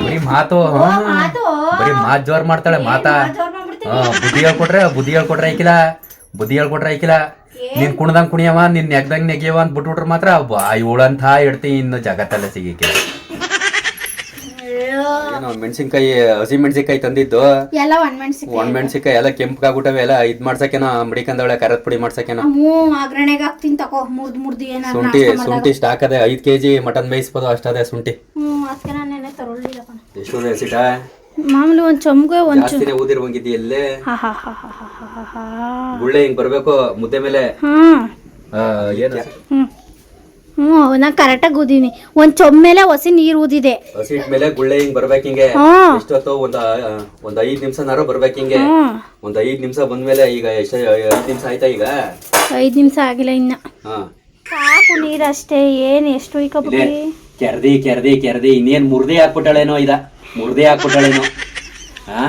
ಬರೀ ಮಾತು ಬರೀ ಮಾತ್ ಜೋರ್ ಮಾಡ್ತಾಳೆ ಮಾತಾ? ಬುದ್ಧಿ ಹೇಳ್ಕೊಟ್ರೆ ಬುದ್ಧಿ ಹೇಳ್ಕೊಟ್ರೆ ಐಕಿಲ್ಲ ಬುದ್ಧಿ ಹೇಳ್ಕೊಟ್ರೆ ಐಕಿಲ್ಲ ನೀನ್ ಕುಣ್ದಂಗ್ ಕುಣಿಯವ ನಿನ್ ನೆಗ್ದಂಗ್ ನೆಗಿಯವ ಅಂತ ಬಿಟ್ಬಿಟ್ರೆ ಮಾತ್ರ ಇವಳಂತ ಇಡ್ತಿ ಇನ್ನು ಜಗತ್ತಲ್ಲ ಸಿಗಿಕ್ಕೆ ಏನೋ ಮೆಣಸಿನ್ಕಾಯಿ ಹಸಿ ಮೆಣಸಿನ್ಕಾಯಿ ತಂದಿದ್ದು. ಎಲ್ಲ ಒಣ ಮೆಣಸಿನ್ಕಾಯಿ. ಒಣ ಮೆಣಸಿನ್ಕಾಯಿ ಎಲ್ಲ ಕೆಂಪ್ಗಾಗ್ಬಿಟ್ಟವೆ ಎಲ್ಲ ಇದ್ ಮಾಡ್ಸಕೇನ ಮಡಿಕಂದವಳೆ ಖಾರದ ಪುಡಿ ಮಾಡ್ಸಕೇನ ಹಾಕ್ತೀನಿ ತಕೋ ಮುರ್ದ್ ಮುರ್ದು ಏನಾದ್ರು ಶುಂಠಿ ಶುಂಠಿ ಸ್ಟಾಕ್ ಅದೇ ಐದ್ ಕೆಜಿ ಮಟನ್ ಬೇಯಿಸ್ಬೋದು ಅಷ್ಟದೇ ಶುಂಠಿ. ಹ್ಮ್ ಅದಕ್ಕೆ ನಾನು ನೆನೆ ತಗೊಳ್ಳಿಲ್ಲ ಕಣ ಎಷ್ಟು ಹಸಿಟ ಮಾಮೂಲಿ ಒಂದ್ ಚಮ್ಗೆ ಒಂದ್ ಜಾಸ್ತಿನೇ ಊದಿರುವಂಗಿದ್ದಿ ಎಲ್ಲೇ? ಹಾ ಹಾ ಹಾ ಹಾ ಹಾ ಹಾ ಹಾ. ಗುಳ್ಳೆ ಹಿಂಗ್ ಬರ್ಬೇಕು ಮುದ್ದೆ ಮೇಲೆ? ಹ್ಮ್. ಆ, ಏನ್ ಹ್ಮ್. ಹ್ಮ್ ನಾ ಕರೆಕ್ಟಾಗಿ ಊದೀನಿ ಒಂದ್ ಚೊಮ್ಮೆಲೆ ಮೇಲೆ ಹೊಸಿ ನೀರ್ ಊದಿದೆ. ಹಸಿ ಮೇಲೆ ಗುಳ್ಳೆ ಹಿಂಗ್ ಬರ್ಬೇಕು ಹಿಂಗೆ? ಹ್ಮ್ ಎಷ್ಟೊತ್ತು ಒಂದ್ ಆ, ಒಂದ್ ಐದ್ ನಿಮಿಷನಾರು ಬರ್ಬೇಕು ಹಿಂಗೆ? ಹ್ಮ್ ಒಂದ್ ಐದ್ ನಿಮಿಷ ಬಂದ್ಮೇಲೆ ಈಗ ಎಷ್ಟು ಐದ್ ನಿಮಿಷ ಆಯ್ತಾ ಈಗ? ಐದ್ ನಿಮಿಷ ಆಗಿಲ್ಲ ಇನ್ನ. ಹಾ. ಸಾಕು ಅಷ್ಟೇ ಏನು ಎಷ್ಟು ಇಲ್ಲೇ ಉಯ್ಕೊಬಿಟ್ಟಿ ಕೆರ್ದಿ ಕೆರ್ದಿ ಕೆರ್ದಿ ಇನ್ನೇನ್ ಮುರ್ದೆ ಹಾಕ್ಬಿಟ್ಟಾಳೇನೋ ಇದ ಮುರ್ದೆ ಹಾಕ್ಬಿಟ್ಟಾಳೇನೋ? ಹಾ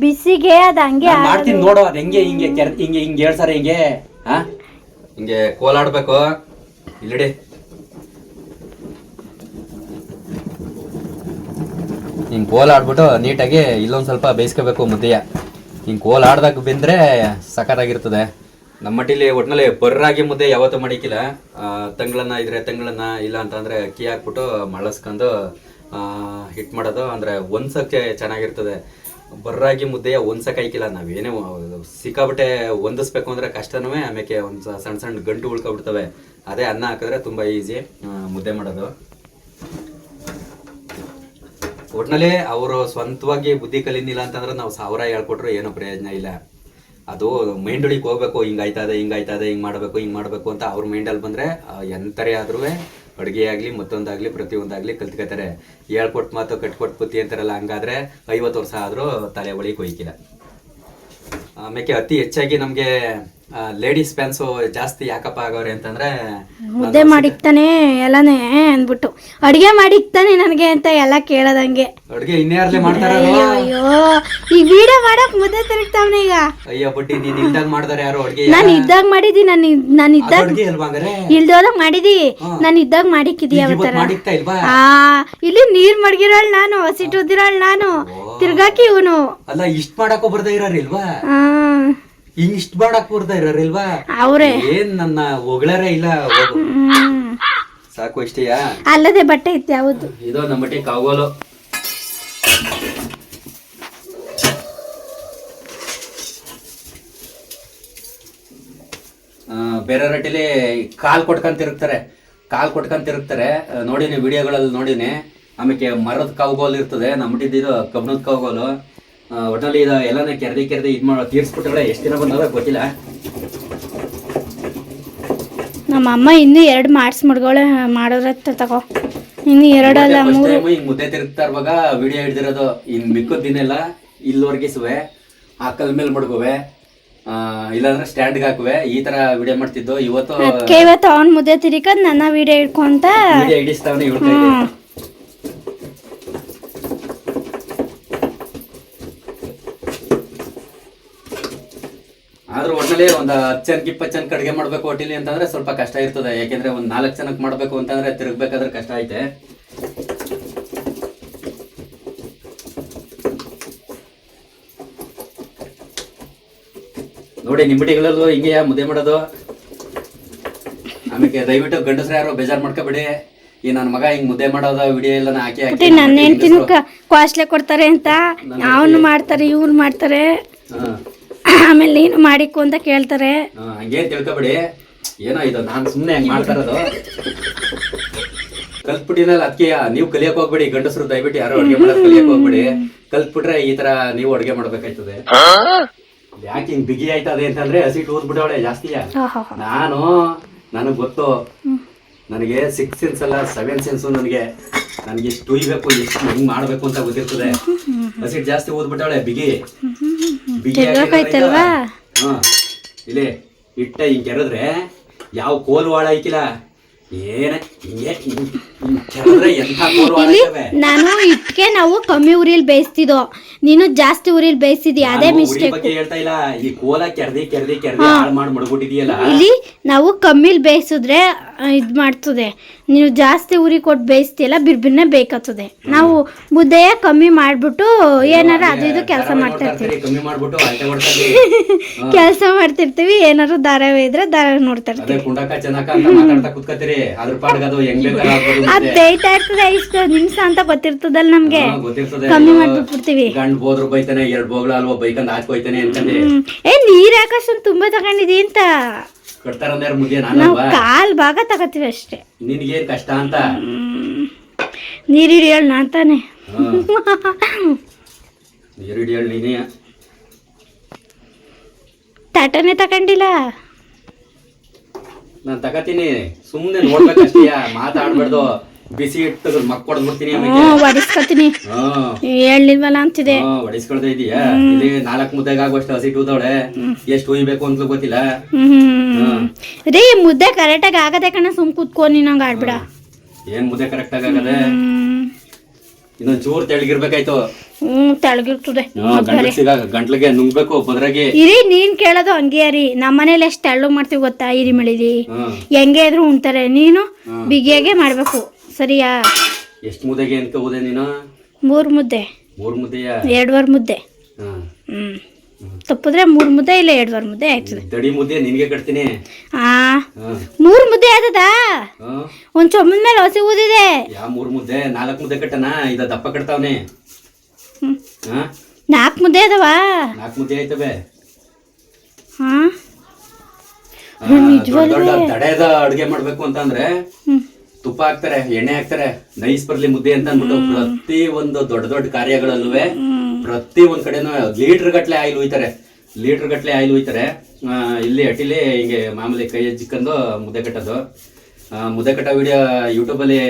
ಬಿಸಿಗೆ ಅದ್ ಹಂಗೆ ನಾನ್ ಮಾಡ್ತೀನಿ ನೋಡು ಅದ್ ಹೆಂಗೆ ಹಿಂಗೆ ಕೆರ್ ಹಿಂಗೆ ಹಿಂಗೆ ಹೇಳ್ಸಾರ ಹಿಂಗೆ? ಹಾ ಹಿಂಗೆ ಕೋಲಾಡ್ಬೇಕು. ಇಲ್ಲಿಡಿ. ಹಿಂಗೆ ಕೋಲ್ ಆಡ್ಬಿಟ್ಟು ನೀಟಾಗಿ ಇಲ್ಲೊಂದು ಸ್ವಲ್ಪ ಬೇಯಿಸ್ಕೋಬೇಕು ಮುದ್ದೆಯ. ಹಿಂಗೆ ಕೋಲ್ ಆಡ್ದಾಗ ಬೆಂದ್ರೆ ಸಖತ್ತಾಗಿರ್ತದೆ. ನಮ್ಮ ಮಟ್ಟಿಲಿ ಒಟ್ಟಿನಲ್ಲಿ ಬರ್ರಾಗಿ ಮುದ್ದೆ ಯಾವತ್ತೂ ಮಾಡಿಕ್ಕಿಲ್ಲ. ಆ, ತಂಗಳನ್ನ ಇದ್ರೆ ತಂಗಳನ್ನ ಇಲ್ಲ ಅಂತಂದ್ರೆ ಅಕ್ಕಿ ಹಾಕ್ಬಿಟ್ಟು ಮಳಸ್ಕೊಂಡು ಹಿಟ್ ಮಾಡೋದು ಅಂದ್ರೆ ಒಂದ್ಸಕ್ಕೆ ಚೆನ್ನಾಗಿರ್ತದೆ. ಬರ್ರಾಗಿ ಮುದ್ದೆಯ ಒಂದ್ಸಕ್ಕೆ ಹಾಕಿಲ್ಲ ನಾವೇನೇ ಸಿಕ್ಕಾಬಿಟ್ಟೆ ಹೊಂದಿಸ್ಬೇಕು ಅಂದ್ರೆ ಕಷ್ಟನೂ ಆಮೇಲೆ ಒಂದು ಸಣ್ಣ ಸಣ್ಣ ಗಂಟು ಉಳ್ಕೊಬಿಡ್ತವೆ. ಅದೇ ಅನ್ನ ಹಾಕಿದ್ರೆ ತುಂಬ ಈಸಿ ಮುದ್ದೆ ಮಾಡೋದು. ಒಟ್ನಲ್ಲಿ ಅವರು ಸ್ವಂತವಾಗಿ ಬುದ್ಧಿ ಕಲಿನಿಲ್ಲ ಅಂತಂದ್ರೆ ನಾವು ಸಾವಿರ ಹೇಳ್ಕೊಟ್ರು ಏನೋ ಪ್ರಯೋಜನ ಇಲ್ಲ. ಅದು ಮೈಂಡ್ ಒಳಗೆ ಹೋಗ್ಬೇಕು ಹಿಂಗಾಯ್ತದೆ ಹಿಂಗಾಯ್ತದೆ ಹಿಂಗ್ ಮಾಡಬೇಕು, ಹಿಂಗೆ ಮಾಡಬೇಕು ಅಂತ ಅವ್ರ ಮೈಂಡಲ್ಲಿ ಬಂದ್ರೆ ಎಂಥರೇ ಆದ್ರೂ ಅಡುಗೆ ಆಗಲಿ ಮತ್ತೊಂದಾಗಲಿ, ಪ್ರತಿಯೊಂದಾಗಲಿ ಕಲ್ತ್ಕೋತಾರೆ. ಹೇಳ್ಕೊಟ್ ಮಾತು, ಕಟ್ಕೊಟ್ ಪುತ್ತಿ ಅಂತಾರಲ್ಲ, ಹಂಗಾದ್ರೆ ಐವತ್ತು ವರ್ಷ ಆದರೂ ತಲೆ ಒಳಗೆ ಕೊಯ್ಕಿಲ್ಲ. ಆಮೇಲೆ ಅತಿ ಹೆಚ್ಚಾಗಿ ನಮ್ಗೆ ಲೇಡೀಸ್ ಫ್ಯಾನ್ಸು ಜಾಸ್ತಿ ಯಾಕಪ್ಪ ಆಗೋರೆ ಅಂತಂದ್ರೆ ಮುದ್ದೆ ಮಾಡಿಕ್ತಾನೆ ಎಲ್ಲಾನೇ ಅಂದ್ಬಿಟ್ಟು. ಅಡಿಗೆ ಮಾಡಿಕ್ತಾನೆ ನನಗೆ ಅಂತ ಎಲ್ಲ ಕೇಳದಂಗೆ. ಅಡಿಗೆ ಇನ್ಯಾರ್ಲೆ ಮಾಡ್ತಾರ ಅಯ್ಯೋ ಈ ವಿಡಿಯೋ ಮಾಡಕ್ ಮುದ್ದೆ ತಿರುಗ್ತಾವನೆ ಈಗ. ಅಯ್ಯೋ ಬಟ್ಟಿ ನೀನ್ ಇಲ್ದಾಗ ಮಾಡ್ತಾರೆ ಯಾರು ಅಡಿಗೆ ನಾನು ಇದ್ದಾಗ ಮಾಡಿದಿ ನಾನು ನಾನು ಇದ್ದಾಗ ಇಲ್ದೋದಾಗ ಮಾಡಿದಿ ನಾನು ಇದ್ದಾಗ ಮಾಡಿಕ್ಕಿದಿ ಅವತ್ತರ ಹಾ ಆ ಇಲ್ಲಿ ನೀರ್ ಮಡಗಿರೋಳ್ ನಾನು ಹಸಿಟ್ಟು ಉದ್ದಿರೋಳ್ ನಾನು. ತಿರ್ಗಾಕಿ ಇವನು. ಅಲ್ಲ ಇಷ್ಟ ಮಾಡಕ್ಕೂ ಬರ್ದೇ ಇರೋರ್ ಇಲ್ವಾ? ಹಿಂಗ್ ಇಷ್ಟ ಬಾಡಕ್ ಬರ್ತಾ ಇರೋರಿಲ್ವಾ ಅವರೇ. ಏನ್ ನನ್ನ ಹೊಗಳರೇ ಇಲ್ಲ ಹೋಗು. ಸಾಕು ಅಷ್ಟೇಯಾ? ಅಲ್ಲದೆ ಬಟ್ಟೆ ಇತ್ತು ಯಾವುದು? ಇದು ನಮ್ಮ ಬಟ್ಟೆ ಕಾಗೋಲು ಆ, ಬೇರೆ ರಟ್ಟಿಲಿ ಕಾಲ್ ಕೊಟ್ಕೊಂಡ್ ತಿರುಗ್ತಾರೆ ಕಾಲ್ ಕೊಟ್ಕೊಂಡ್ ತಿರುಗ್ತಾರೆ ಆ, ನೋಡಿನಿ ವಿಡಿಯೋಗಳಲ್ಲಿ ನೋಡಿನಿ. ಆಮೇಲೆ ಮರದ ಕಾವುಗೋಲು ಇರ್ತದೆ. ನಮ್ಮ ಇದು ಕಬ್ಬಣದ ಕಾವುಗೋಲು. ಆ, ಒಟ್ನಲ್ಲಿ ಇದು ಎಲ್ಲಾನ ಕೆರೆದಿ ಕೆರೆದಿ ಇದು ಮಾಡೋ ತೀರ್ಸ್ಬಿಟ್ರೆ ಎಷ್ಟು ದಿನ ಬಂದದ ಗೊತ್ತಿಲ್ಲ. ನಮ್ಮ ಅಮ್ಮ ಇನ್ನೂ ಎರಡು ಮಾಡಿಸ್ ಮುಡ್ಗಳೇ ಮಾಡೋರತ್ತ ತಗೋ. ಇನ್ನು ಎರಡಲ್ಲ ಮೂರು. ಹಿಂಗೆ ಮುದ್ದೆ ತಿರುಗ್ತಾ ಇರುವಾಗ ವಿಡಿಯೋ ಹಿಡ್ದಿರೋದು ಇನ್ ದಿನ ದಿನೆಲ್ಲ ಇಲ್ಲಿವರೆಗಿಸುವೆ ಆ ಕಲ್ ಮೇಲೆ ಮಡ್ಗುವೆ ಇಲ್ಲಾಂದ್ರೆ ಸ್ಟ್ಯಾಂಡ್ಗೆ ಹಾಕುವೆ ಈ ತರ ವಿಡಿಯೋ ಮಾಡ್ತಿದ್ದು. ಇವತ್ತು ಅವನ್ ಇವತ್ತು ಅವ್ನ ಮುದ್ದೆ ತಿರಿಕದ್ ನನ್ನ ವಿಡಿಯೋ ಇಟ್ಕೊಂತ ವಿಡಿಯೋ ಹಿಡಿಸ್ತಾವನೆ ಹೇಳ್ತಾ ಒಂದು ಹತ್ತು ಜನಕ್ಕೆ ಇಪ್ಪತ್ತು ಜನಕ್ಕೆ ಅಡುಗೆ ಮಾಡ್ಬೇಕು ಹೋಟೆಲಿ ಅಂತಂದ್ರೆ ಸ್ವಲ್ಪ ಕಷ್ಟ ಇರ್ತದೆ. ಯಾಕೆಂದ್ರೆ ಒಂದ್ ನಾಲ್ಕು ಜನಕ್ಕೆ ಮಾಡ್ಬೇಕು ಅಂತಂದ್ರೆ ತಿರುಗಬೇಕಾದ್ರೆ ಕಷ್ಟ ಐತೆ. ನೋಡಿ ನಿಮ್ಮಟಿಗಳಲ್ಲೂ ಹಿಂಗೆ ಮುದ್ದೆ ಮಾಡೋದು. ಆಮೇಲೆ ದಯವಿಟ್ಟು ಗಂಡಸ್ರು ಯಾರು ಬೇಜಾರು ಮಾಡ್ಕೋಬಿಡಿ. ಈ ನನ್ನ ಮಗ ಹಿಂಗ್ ಮುದ್ದೆ ಮಾಡೋದು ವಿಡಿಯೋ ಎಲ್ಲ ಹಾಕಿ ಹಾಕಿ ನನ್ನ ಹೆಂಡತಿನೂ ಕಾಸ್ಟ್ಲಿ ಕೊಡ್ತಾರೆ ಅಂತ. ಅವನು ಮಾಡ್ತಾರೆ ಇವ್ರು ಮಾಡ್ತಾರೆ. ಆಮೇಲೆ ನೀನು ಮಾಡಿಕ್ಕು ಅಂತ ಕೇಳ್ತಾರೆ. ಹಂಗೇನ್ ತಿಳ್ಕೊಬೇಡಿ. ಏನೋ ಇದು ನಾನು ಸುಮ್ನೆ ಹಂಗೆ ಮಾಡ್ತಾರದು. ಕಲ್ತ್ಬಿಟ್ಟಿನಲ್ಲ ಅದಕ್ಕೆ ನೀವು ಕಲಿಯಕ್ ಹೋಗ್ಬೇಡಿ ಗಂಡಸರು ದಯವಿಟ್ಟು ಯಾರು ಅಡುಗೆ ಮಾಡಕ್ ಕಲಿಯಕ್ ಹೋಗ್ಬೇಡಿ. ಕಲ್ತ್ಬಿಟ್ರೆ ಈ ತರ ನೀವು ಅಡುಗೆ ಮಾಡ್ಬೇಕಾಯ್ತದೆ. ಯಾಕೆ ಹಿಂಗ್ ಬಿಗಿ ಆಯ್ತದೆ ಅಂತಂದ್ರೆ ಹಸಿಟ್ಟು ಬಿಡವಳೆ ಜಾಸ್ತಿಯ ಆಹಾ. ನಾನು ನನಗ್ ಗೊತ್ತು. ನನಗೆ ಸಿಕ್ಸ್ ಸೆನ್ಸ್ ಅಲ್ಲ ಸೆವೆನ್ ಸೆನ್ಸ್ ನನಗೆ. ನನಗೆ ಎಷ್ಟು ಉಯ್ಬೇಕು ಎಷ್ಟು ಹೆಂಗ್ ಮಾಡ್ಬೇಕು ಅಂತ ಗೊತ್ತಿರ್ತದೆ. ಹಸಿಟ್ ಜಾಸ್ತಿ ಓದ್ಬಿಟ್ಟವಳೆ ಬಿಗಿ. ಇಲ್ಲೇ ಹಾ. ಇಲ್ಲಿ ಇಟ್ಟ ಹಿಂಗೆ ಕೆರೆದ್ರೆ ಯಾವ ಕೋಲು ವಾಳ ಐಕಿಲ್ಲ? ಏನ? ನಾನು ಇಟ್ಕೆ ನಾವು ಕಮ್ಮಿ ಉರಿಲ್ ಬೇಯಿಸ್ತಿದ್ದೋ ನೀನು ಜಾಸ್ತಿ ಉರಿಲ್ ಬೇಯಿಸ್ತಿದ್ಯ ಅದೇ ಮಿಸ್ಟೇಕ್ ಇಲ್ಲ. ನಾವು ಕಮ್ಮಿಲ್ ಬೇಯಿಸಿದ್ರೆ ಇದು ಮಾಡ್ತದೆ. ನೀವು ಜಾಸ್ತಿ ಉರಿ ಕೊಟ್ಟು ಬೇಯಿಸ್ತಿಯಲ್ಲ ಬಿರ್ಬಿರ್ನೆ ಬೇಕತ್ತದೆ ನಾವು ಮುದ್ದೆ ಕಮ್ಮಿ ಮಾಡ್ಬಿಟ್ಟು ಏನಾರ ಅದು ಇದು ಕೆಲಸ ಮಾಡ್ತಾ ಇರ್ತೀವಿ. ಕೆಲಸ ಮಾಡ್ತಿರ್ತೀವಿ ಏನಾರು ದಾರ ಇದ್ರೆ ದಾರ ನೋಡ್ತಾ ಇರ್ತೀವಿ. ಅದು ಹೆಂಗ್ ಬೇಕಾದ್ರೆ ಆಗ್ಬೋದು ಅದ್ ಮತ್ತೆ. ಬೇಯ್ತಾ ಇರ್ತದೆ ಇಷ್ಟು ನಿಮಿಷ ಅಂತ ಗೊತ್ತಿರ್ತದಲ್ಲ ನಮ್ಗೆ. ಹಾ, ಗೊತ್ತಿರ್ತದೆ. ಕಮ್ಮಿ ಮಾಡ್ಬಿಟ್ಬಿಡ್ತೀವಿ. ಗಂಡ್ ಹೋದ್ರು ಬೈತಾನೆ ಎರಡ್ ಬೋಗ್ಲ ಅಲ್ವಾ ಬೈಕಂದ್ ಹಾಕೋಯ್ತಾನೆ ಅನ್ಕಂಡೆ ಹ್ಮ್. ಏ ನೀರ್ ಆಕಾಶನ್ ತುಂಬಾ ತಗೊಂಡಿದಿ ಅಂತ. ಕಟ್ತಾರಂದ್ರೆ ಮುದ್ದೆ ನಾವು ನಾನಲ್ವಾ? ಕಾಲ್ ಭಾಗ ತಗೋತೀವಿ ಅಷ್ಟೇ. ನಿನ್ಗೇನ್ ಕಷ್ಟ ಅಂತ. ನೀರ್ ಹಿಡಿಯೋಳ್ ನಾನ್ ತಾನೆ. ಹಾ. ಹಿಡಿಯಳ್ ನೀನೇ. ತಾಟನೇ ತಗೊಂಡಿಲ್ಲ? ನಾನ್ ತಗತೀನಿ. ಸುಮ್ನೆ ನೋಡ್ಬೇಕಷ್ಟೇ ಮಾತಾಡ್ಬಾರ್ದು. ಬಿಸಿ ಇಟ್ಟು ಮಕ್ ಕೊಡ್ಬಿಡ್ತೀನಿ ಹೇಳಿಲ್ವಲ್ಲ ಅಂತಿದೆ. ಹಾ ಹೊಡಿಸ್ಕೊಳ್ತಾ ಇದೀಯಾ? ಇಲ್ಲಿ ನಾಲ್ಕ್ ಮುದ್ದೆಗೆ ಆಗುವಷ್ಟು ಹಸಿ ಟೂದವಳೆ ಎಷ್ಟು ಉಯ್ಬೇಕು ಅಂತ ಗೊತ್ತಿಲ್ಲ. ರೀ ಮುದ್ದೆ ಕರೆಕ್ಟಾಗಿ ಆಗದೆ ಕಣ ಸುಮ್ ಕೂತ್ಕೊ ನೀನಂಗ ಆಡ್ಬಿಡ. ಏನ್ ಮುದ್ದೆ ಕರೆಕ್ಟ್ ಆಗದೆ? ಇನ್ನೊಂದ್ ಚೂರ್ ತೆಳಗಿರ್ಬೇಕಾಯ್ತು. ಹ್ಮ್ ತೆಳಗಿರ್ತದೆ. ಗಂಟ್ಲಿಗೆ ನುಂಗ್ಬೇಕು ಬದ್ರಾಗಿ. ಇರಿ ನೀನ್ ಕೇಳೋದು ಹಂಗೆ ರೀ. ನಮ್ಮನೇಲಿ ಎಷ್ಟು ತೆಳ್ಳಗ್ ಮಾಡ್ತೀವಿ ಗೊತ್ತಾ ಇರಿ ಮಳಿದಿ ಹೆಂಗೆ ಇದ್ರು ಉಣ್ತಾರೆ. ನೀನು ಬಿಗಿಯಾಗೆ ಮಾಡ್ಬೇಕು. ಸರಿಯಾ? ಎಷ್ಟು ಮುದ್ದೆಗೆ ಅನ್ಕೋಬೋದೆ ನೀನು? ಮೂರ್ ಮುದ್ದೆ. ಮೂರ್ ಮುದ್ದೆಯ? ಎರಡುವರ್ ಮುದ್ದೆ. ಹ್ಮ್. ತಪ್ಪಿದ್ರೆ ಮೂರ್ ಮುದ್ದೆ ಇಲ್ಲ ಎರಡುವರ್ ಮುದ್ದೆ ಆಯ್ತದೆ. ದಡಿ ಮುದ್ದೆ ನಿನ್ಗೆ ಕಟ್ತೀನಿ. ಆ. ಮೂರ್ ಮುದ್ದೆ ಆದದಾ? ಒಂದ್ ಚೊಮ್ಮನ್ ಮೇಲೆ ಹಸಿ ಊದಿದೆ. ಯಾವ ಮೂರ್ ಮುದ್ದೆ? ನಾಲ್ಕು ಮುದ್ದೆ ಕಟ್ಟನ? ಇದ ದಪ್ಪ ಕಟ್ತಾವನೆ. ನಾಲ್ಕು ಮುದ್ದೆ ಅದವಾ? ನಾಲ್ಕು ಮುದ್ದೆ ಆಯ್ತವೆ. ತಡೆದ ಅಡ್ಗೆ ಮಾಡ್ಬೇಕು ಅಂತಂದ್ರೆ ತುಪ್ಪ ಹಾಕ್ತಾರೆ ಎಣ್ಣೆ ಹಾಕ್ತಾರೆ ನೈಸ್ ಬರ್ಲಿ ಮುದ್ದೆ ಅಂತ ಅಂದ್ಬಿಟ್ಟು ಪ್ರತಿ ಒಂದು ದೊಡ್ಡ ದೊಡ್ಡ ಕಾರ್ಯಗಳಲ್ಲೂ ಪ್ರತಿ ಒಂದ್ ಕಡೆನೂ ಲೀಟರ್ ಗಟ್ಲೆ ಆಯಿಲ್ ಹೋಯ್ತಾರೆ ಲೀಟರ್ ಗಟ್ಲೆ ಆಯಿಲ್ ಹೋಯ್ತಾರೆ ಇಲ್ಲಿ ಅಟಿಲಿ ಹಿಂಗೆ ಮಾಮೂಲಿ ಕೈ ಚಿಕ್ಕಂದು ಮುದ್ದೆ ಕಟ್ಟೋದು. ಮುದ್ದೆ ಕಟ್ಟೋ ವಿಡಿಯೋ ಯೂಟ್ಯೂಬಲ್ಲಿ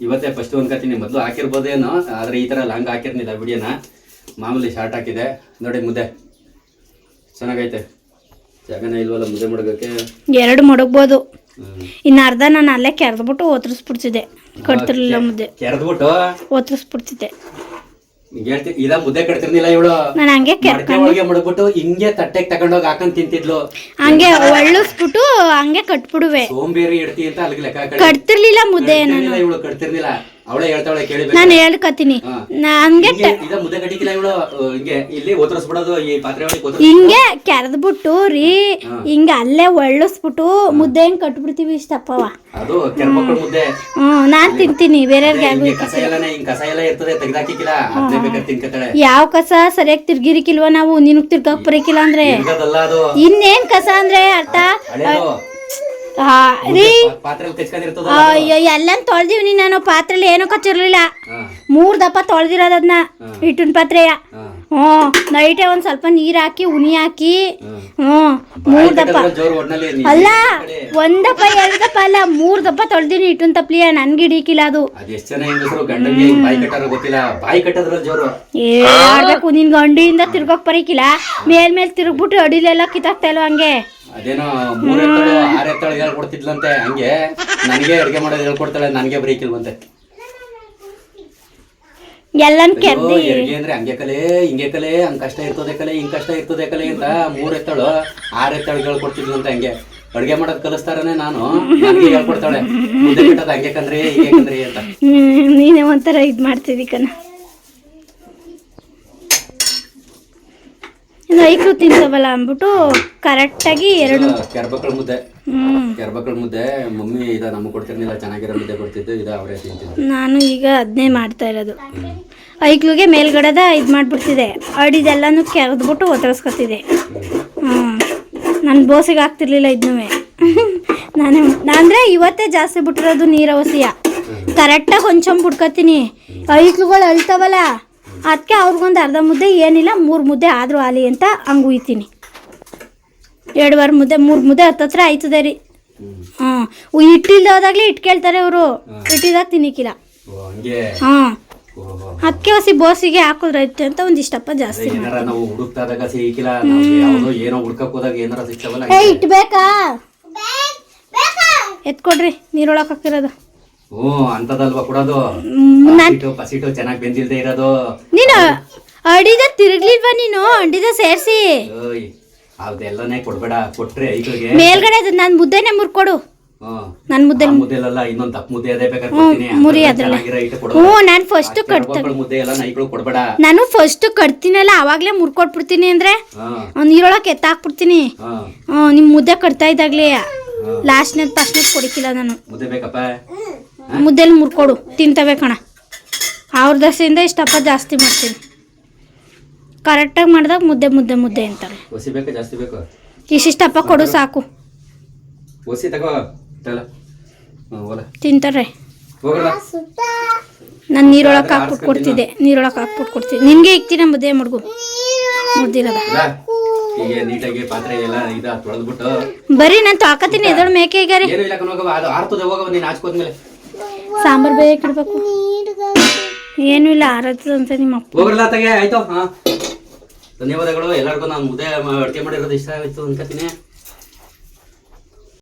ಇವತ್ತೇ ಫಸ್ಟ್ ಅನ್ಕೋತೀನಿ ಮೊದಲು ಹಾಕಿರ್ಬೋದೇನೋ ಆದ್ರೆ ಈ ಥರ ಲಾಂಗ್ ಹಾಕಿರ್ನಿಲ್ಲ ವಿಡಿಯೋನ ಮಾಮೂಲಿ ಶಾರ್ಟ್ ಹಾಕಿದೆ. ನೋಡಿ ಮುದ್ದೆ. ಚೆನ್ನಾಗೈತೆ. ಜಾಗನೇ ಇಲ್ವಲ್ಲ ಮುದ್ದೆ ಮಡಗಕ್ಕೆ? ಎರಡು ಮಡಗ್ಬೋದು. ಇನ್ನು ಅರ್ಧ ನಾನು ಅಲ್ಲೇ ಕೆರೆದ್ಬಿಟ್ಟು ಓತರಿಸ್ಬಿಡ್ತಿದ್ದೆ. ಕಟ್ತಿರ್ಲಿಲ್ಲ ಮುದ್ದೆ. ಕೆರೆದ್ಬಿಟ್ಟು? ಓತರಿಸ್ಬಿಡ್ತಿದ್ದೆ. ಹಿಂಗ್ ಹೇಳ್ತಿ ಇದ ಮುದ್ದೆ ಕಟ್ತಿರ್ಲಿಲ್ಲ ಇವಳು. ನಾನು ಹಂಗೆ ಮಡಕೆ ಒಳಗೆ ಮಡಗ್ಬಿಟ್ಟು ಹಿಂಗೆ ತಟ್ಟೆಗೆ ತಗೊಂಡೋಗಿ ಹಾಕೊಂಡ್ ತಿಂತಿದ್ಲು. ಹಂಗೆ ಒಳ್ಳಿಸ್ಬಿಟ್ಟು ಹಂಗೆ ಕಟ್ಬಿಡುವೆ. ಸೋಂಬೇರಿ ಇಡ್ತಿ ಅಂತ ಅಲ್ಲಿಗೆ ಲೆಕ್ಕ ಕಟ್ತಿರ್ಲಿಲ್ಲ ಮುದ್ದೆ ಇವಳು ಕಟ್ತಿರ್ನಿಲ್ಲ ಅವಳೇ ಹೇಳ್ತಾಳೆ ಕೇಳಿ ನಾನು ಹೇಳ್ಕೊತೀನಿ. ಹಂಗೆ ಇದ ಮುದ್ದೆ ಕಟ್ಟಿಕಿಲ್ಲ ಇವಳು ಹಿಂಗೆ ಇಲ್ಲಿ ಓತರಿಸ್ಬಿಡೋದು ಈ ಪಾತ್ರೆ ಒಳಗೆ ಹಿಂಗೆ ಕೆರೆದ್ಬಿಟ್ಟು ರೀ. ಹಿಂಗೆ ಅಲ್ಲೇ ಒಳ್ಳಿಸ್ಬಿಟ್ಟು ಮುದ್ದೆ ಹೆಂಗೆ ಕಟ್ಬಿಡ್ತೀವಿ ಇಷ್ಟಪ್ಪವ. ಅದು ಕೆರ್ಮಕ್ಳು ಮುದ್ದೆ. ಹ್ಞೂ ನಾನು ತಿಂತೀನಿ ಬೇರೆಯವ್ರಿಗೆ ಯಾರಿಗೂ ಕಸ ಎಲ್ಲನೇ ಹಿಂಗ್ ಕಸ ಎಲ್ಲ ಇರ್ತದೆ ತೆಗ್ದಾಕಿಕ್ಕಿಲ್ಲ. ಅದನ್ನೇ ಬೇಕಾದ್ರೆ ತಿನ್ಕತಾಳೆ ಯಾವ ಕಸ ಸರಿಯಾಗಿ ತಿರ್ಗಿರಿಕಿಲ್ವ ನಾವು? ನಿನಗ್ ತಿರ್ಗಾಕ್ ಬರಕಿಲ್ಲ ಅಂದ್ರೆ? ಅದು. ಇನ್ನೇನ್ ಕಸ ಅಂದ್ರೆ ಅರ್ಥ? ರೀ ಎಲ್ಲನ್ ತೊಳ್ದಿವ್ನಿ ನಾನು ಪಾತ್ರೆಲಿ ಏನೂ ಕಚ್ಚಿರ್ಲಿಲ್ಲ. ಮೂರ್ ದಪ್ಪ ತೊಳ್ದಿರೋದನ್ನ ಹಿಟ್ಟಿನ ಪಾತ್ರೆಯ ಹ್ಞೂ ನೈಟೇ ಒಂದ್ ಸ್ವಲ್ಪ ನೀರ್ ಹಾಕಿ ಉನಿ ಹಾಕಿ. ಹ್ಮ್. ಹ್ಞೂ ಮೂರ್ ದಪ್ಪ. ಅಲ್ಲ ಒಂದ್ ಒಂದಪ್ಪ ಎರಡ್ ದಪ್ಪ ಅಲ್ಲ ಮೂರ್ ದಪ್ಪ ತೊಳ್ದಿನಿ ಹಿಟ್ಟಿನ ತಪ್ಲಿಯ ನನ್ಗೆ ಹಿಡಿಕಿಲ್ಲ ಅದು. ಆಡ್ಬೇಕು ನಿನ್ ಗಂಡಿಯಿಂದ ತಿರ್ಗೋಕ್ ಬರೀಕಿಲ್ಲ. ಮೇಲ್ ಮೇಲ್ ತಿರ್ಗ್ಬಿಟ್ಟು ಅಡಿಲೆಲ್ಲ ಕಿತ್ತಾಕ್ತಾ ಇಲ್ವ ಹಂಗೆ? ಅದೇನೋ ಮೂರ್ ಎತ್ತಳು ಆರ್ ಎತ್ತಳು ಹೇಳ್ಕೊಡ್ತಿದ್ಲಂತೆ ಹಂಗೆ ನನಗೆ ಅಡ್ಗೆ ಮಾಡೋದು ಹೇಳ್ಕೊಡ್ತಾಳೆ ನನಗೆ ಬರೀಕಿಲ್ವಂತೆ ಎಲ್ಲನ್ ಕೆರ್ದಿ ಹೆರಿಗೆ ಅಂದ್ರೆ ಹಂಗೆ ಕಲೆ ಹಿಂಗೆ ಕಲೆ ಹಂಗ್ ಕಷ್ಟ ಇರ್ತದೆ ಕಲೆ ಹಿಂಗ್ ಕಷ್ಟ ಇರ್ತದೆ ಕಲೆ ಅಂತ ಮೂರ್ ಎತ್ತಳು ಆರ್ ಎತ್ತಳು ಹೇಳ್ಕೊಡ್ತಿದ್ಲಂತೆ ಹಂಗೆ. ಅಡ್ಗೆ ಮಾಡೋದ್ ಕಲಿಸ್ತಾರನೆ ನಾನು ನನಗೆ ಹೇಳ್ಕೊಡ್ತಾಳೆ ಮುದ್ದೆ ಕಟ್ಟೋದು ಹಂಗೆ ಕಂದ್ರಿ ಹಿಂಗೆ ಕಂದ್ರಿ ಅಂತ. ನೀನೇ ಒಂಥರ ಇದ್ ಮಾಡ್ತಿದ್ದಿ ಕಣ ಇದು ಐಕ್ಳು ತಿಂತವಲ್ಲ ಅಂದ್ಬಿಟ್ಟು ಕರೆಕ್ಟಾಗಿ ಎರಡು ಕೆರ್ಬಕ್ಳ ಮುದ್ದೆ. ಕೆರ್ಬಕ್ಳ ಮುದ್ದೆ ಮಮ್ಮಿ ಇದ ನಮಗೆ ಕೊಡ್ತಿರ್ಲಿಲ್ಲ ಚೆನ್ನಾಗಿರೋ ಮುದ್ದೆ ಕೊಡ್ತಿದ್ದು ಇದ ಅವರೇ ತಿಂತಿದ್ದು ನಾನು ಈಗ ಅದನ್ನೇ ಮಾಡ್ತಾ ಇರೋದು. ಐಕ್ಲುಗೆ ಮೇಲ್ಗಡೆದ ಇದು ಮಾಡಿಬಿಡ್ತಿದೆ. ಅಡಿದೆಲ್ಲನೂ ಕೆರೆದ್ಬಿಟ್ಟು ಒತ್ತರಿಸ್ಕೊತಿದೆ ಹ್ಞೂ ನನ್ನ ಬೋಸಿಗೆ ಆಗ್ತಿರ್ಲಿಲ್ಲ ಇದನ್ನೂ ನಾನು ಅಂದರೆ ಇವತ್ತೇ ಜಾಸ್ತಿ ಬಿಟ್ಟಿರೋದು ನೀರವಸಿಯ. ಕರೆಕ್ಟಾಗಿ ಹೊಂಚೊಂಬ್ ಬಿಟ್ಕೊತೀನಿ ಐಕ್ಳುಗಳು ಅಳ್ತಾವಲ್ಲ. ಅದಕ್ಕೆ ಅವ್ರಿಗೊಂದು ಅರ್ಧ ಮುದ್ದೆ ಏನಿಲ್ಲ ಮೂರು ಮುದ್ದೆ ಆದರೂ ಆಲಿ ಅಂತ ಹಂಗೆ ಉಯ್ತೀನಿ ಎರಡುವರೆ ಮುದ್ದೆ ಮೂರು ಮುದ್ದೆ ಹತ್ತತ್ರ ಆಯ್ತದೆ ರೀ. ಹಾಂ ಹ್ಞೂ ಹಿಟ್ಟಿಲ್ದ ಹೋದಾಗಲೇ ಇಟ್ಟು ಕೇಳ್ತಾರೆ ಅವರು ಇಟ್ಟಿದಾಗ ತಿನ್ನಿಕ್ಕಿಲ್ಲ. ಹಾಂ. ಅದಕ್ಕೆ ಹಸಿ ಬೋಸಿಗೆ ಹಾಕಿದ್ರೆ ಐತೆ ಅಂತ ಜಾಸ್ತಿ ಹೋದಾಗ ಏನಾರ ಸಿಗ್ತಾವಲ್ಲ ಏ ಇಟ್ಟು ಬೇಕಾ ಎತ್ಕೊಡ್ರಿ ನೀರೊಳಗೆ ಹಾಕಿರೋದು ಹ್ಞೂ ಅಂತದಲ್ವಾ ಕೊಡೋದು ನಾನು ಪಸಿಟು ಪಸಿಟು ಚೆನ್ನಾಗಿ ಬೆಂದಿಲ್ದೇ ಇರೋದು. ನೀನು ಅಡಿದ ತಿರುಗ್ಲಿಲ್ವಾ ನೀನು? ಅಂಡಿದ ಸೇರಿಸಿ. ಓಯ್ ಅದೆಲ್ಲನೇ ಕೊಡ್ಬೇಡ ಕೊಟ್ರೆ ಐಕ್ಳಿಗೆ. ಮೇಲ್ಗಡೆ ನಾನು ಮುದ್ದೆನೆ ಮುರ್ಕೊಡು. ನನ್ ನನ್ನ ಮುದ್ದೆ ಮುದ್ದೆಲ್ಲ ಇನ್ನೊಂದ್ ತಪ್ಪ ಮುದ್ದೆ ಅದೇ ಬೇಕಾದ್ರೆ ಮುರಿ ಅದ್ರಲ್ಲೇ. ಹ್ಞೂ ನಾನು ಫಸ್ಟ್ ಕಟ್ತಾ ಮುದ್ದೆ ಎಲ್ಲ ನೈಗಳು ಕೊಡ್ಬೇಡ. ನಾನು ಫಸ್ಟ್ ಕಟ್ತೀನಲ್ಲ ಆವಾಗಲೇ ಮುರ್ಕೊಟ್ಬಿಡ್ತೀನಿ ಅಂದ್ರೆ ನೀರೊಳಗೆ ಎತ್ತಾಕ್ಬಿಡ್ತೀನಿ. ಹ್ಞೂ. ನಿಮ್ಮ ಮುದ್ದೆ ಕಟ್ತಾ ಇದ್ದಾಗಲೇ. ಲಾಸ್ಟ್ನೇ ಫಸ್ಟ್ನೇದು ಕೊಡಿಕಿಲ್ಲ ನಾನು. ಮುದ್ದೆ ಬೇಕಪ್ಪ? ಮುದ್ದೆಲಿ ಮುರ್ಕೊಡು ತಿಂತವೆ ಕಣ. ಅವ್ರ ದಸೆಯಿಂದ ಇಷ್ಟಪ್ಪ ಜಾಸ್ತಿ ಮಾಡ್ತೀನಿ. ಕರೆಕ್ಟಾಗಿ ಮಾಡಿದಾಗ ಮುದ್ದೆ ಮುದ್ದೆ ಮುದ್ದೆ ಅಂತಾರೆ. ಇಷ್ಟಪ್ಪ ಇಷ್ಟಿಷ್ಟಪ್ಪ ಕೊಡು ಸಾಕು. ತಿಂತಾರೆ. ನಾನು ನೀರೊಳಗೆ ಹಾಕ್ಬಿಟ್ಟು ಕೊಡ್ತಿದ್ದೆ. ನೀರೊಳಗೆ ಹಾಕ್ಬಿಟ್ಟು ಕೊಡ್ತಿದ್ದೆ. ನಿನಗೆ ಇಕ್ತೀನ ಮುದ್ದೆ ಮಡ್ಗು. ತೊಳೆದ್ಬಿಟ್ಟು. ಬರೀ ನಾನು ತಾಕತ್ತೀನಿ ಎದೊಳ ಮೇಕೆ ಈಗ ರೀ? ಸಾಂಬಾರು ಬೇಕಿಡ್ಬೇಕು ಏನು ಇಲ್ಲ ಆರತ್ತದ ಅಂತ ನಿಮ್ಮ ಅಪ್ಪ. ಹೋಗ್ರಲ್ಲ ತಗೆ? ಆಯ್ತು. ಹಾ. ಧನ್ಯವಾದಗಳು. ಎಲ್ಲರಿಗೂ ನಾನು ಮುದ್ದೆ ಅಡ್ಗೆ ಮಾಡಿರೋದು ಇಷ್ಟ ಆಯ್ತು ಅನ್ಕೋತೀನಿ